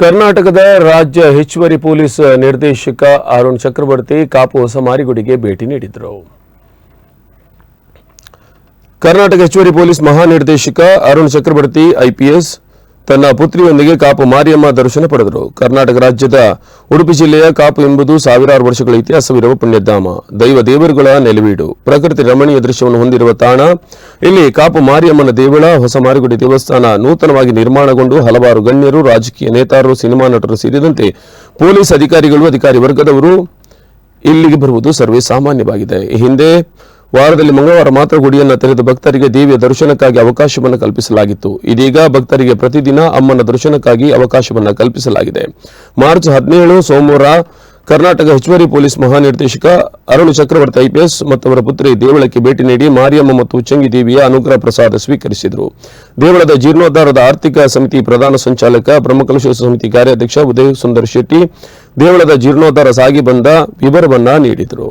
ಕರ್ನಾಟಕದ ರಾಜ್ಯ ಹೆಚ್ಚುವರಿ ಪೊಲೀಸ್ ನಿರ್ದೇಶಕ ಅರುಣ್ ಚಕ್ರವರ್ತಿ ಕಾಪು ಹೊಸ ಮಾರಿಗುಡಿಗೆ ಭೇಟಿ ನೀಡಿದರು. ಕರ್ನಾಟಕ ಹೆಚ್ಚುವರಿ ಪೊಲೀಸ್ ಮಹಾನಿರ್ದೇಶಕ ಅರುಣ್ ಚಕ್ರವರ್ತಿ ಐಪಿಎಸ್ ತನ್ನ ಪುತ್ರಿಯೊಂದಿಗೆ ಕಾಪು ಮಾರಿಯಮ್ಮ ದರ್ಶನ ಪಡೆದರು. ಕರ್ನಾಟಕ ರಾಜ್ಯದ ಉಡುಪಿ ಜಿಲ್ಲೆಯ ಕಾಪು ಎಂಬುದು ಸಾವಿರಾರು ವರ್ಷಗಳ ಇತಿಹಾಸವಿರುವ ಪುಣ್ಯಧಾಮ. ದೈವ ದೇವರುಗಳ ನೆಲೆವೀಡು. ಪ್ರಕೃತಿ ರಮಣೀಯ ದೃಶ್ಯವನ್ನು ಹೊಂದಿರುವ ತಾಣ. ಇಲ್ಲಿ ಕಾಪು ಮಾರಿಯಮ್ಮನ ದೇವಳ ಹೊಸ ಮಾರಿಗುಡಿ ದೇವಸ್ಥಾನ ನೂತನವಾಗಿ ನಿರ್ಮಾಣಗೊಂಡು ಹಲವಾರು ಗಣ್ಯರು, ರಾಜಕೀಯ ನೇತಾರರು, ಸಿನಿಮಾ ನಟರು ಸೇರಿದಂತೆ ಪೊಲೀಸ್ ಅಧಿಕಾರಿಗಳು, ಅಧಿಕಾರಿ ವರ್ಗದವರು ಇಲ್ಲಿಗೆ ಬರುವುದು ಸರ್ವೇ ಸಾಮಾನ್ಯವಾಗಿದೆ. ಹಿಂದೆ ವಾರದಲ್ಲಿ ಮಂಗಳವಾರ ಮಾತ್ರ ಗುಡಿಯನ್ನು ತೆರೆದು ಭಕ್ತರಿಗೆ ದೇವಿಯ ದರ್ಶನಕ್ಕಾಗಿ ಅವಕಾಶವನ್ನು ಕಲ್ಪಿಸಲಾಗಿತ್ತು. ಇದೀಗ ಭಕ್ತರಿಗೆ ಪ್ರತಿದಿನ ಅಮ್ಮನ ದರ್ಶನಕ್ಕಾಗಿ ಅವಕಾಶವನ್ನು ಕಲ್ಪಿಸಲಾಗಿದೆ. ಮಾರ್ಚ್ ಹದಿನೇಳು, ಸೋಮವಾರ ಕರ್ನಾಟಕ ಹೆಚ್ಚುವರಿ ಪೊಲೀಸ್ ಮಹಾನಿರ್ದೇಶಕ ಅರುಣ್ ಚಕ್ರವರ್ತಿ ಐಪಿಎಸ್ ಮತ್ತು ಅವರ ಪುತ್ರಿ ದೇವಳಕ್ಕೆ ಭೇಟಿ ನೀಡಿ ಮಾರಿಯಮ್ಮ ಮತ್ತು ಉಚ್ಚಂಗಿ ದೇವಿಯ ಅನುಗ್ರಹ ಪ್ರಸಾದ ಸ್ವೀಕರಿಸಿದರು. ದೇವಳದ ಜೀರ್ಣೋದ್ಧಾರದ ಆರ್ಥಿಕ ಸಮಿತಿ ಪ್ರಧಾನ ಸಂಚಾಲಕ ಬ್ರಹ್ಮಕಲಶ ಸಮಿತಿ ಕಾರ್ಯಾಧ್ಯಕ್ಷ ಉದಯ ಸುಂದರ್ ಶೆಟ್ಟಿ ದೇವಳದ ಜೀರ್ಣೋದ್ಧಾರ ಸಾಗಿ ಬಂದ ವಿವರವನ್ನ ನೀಡಿದರು.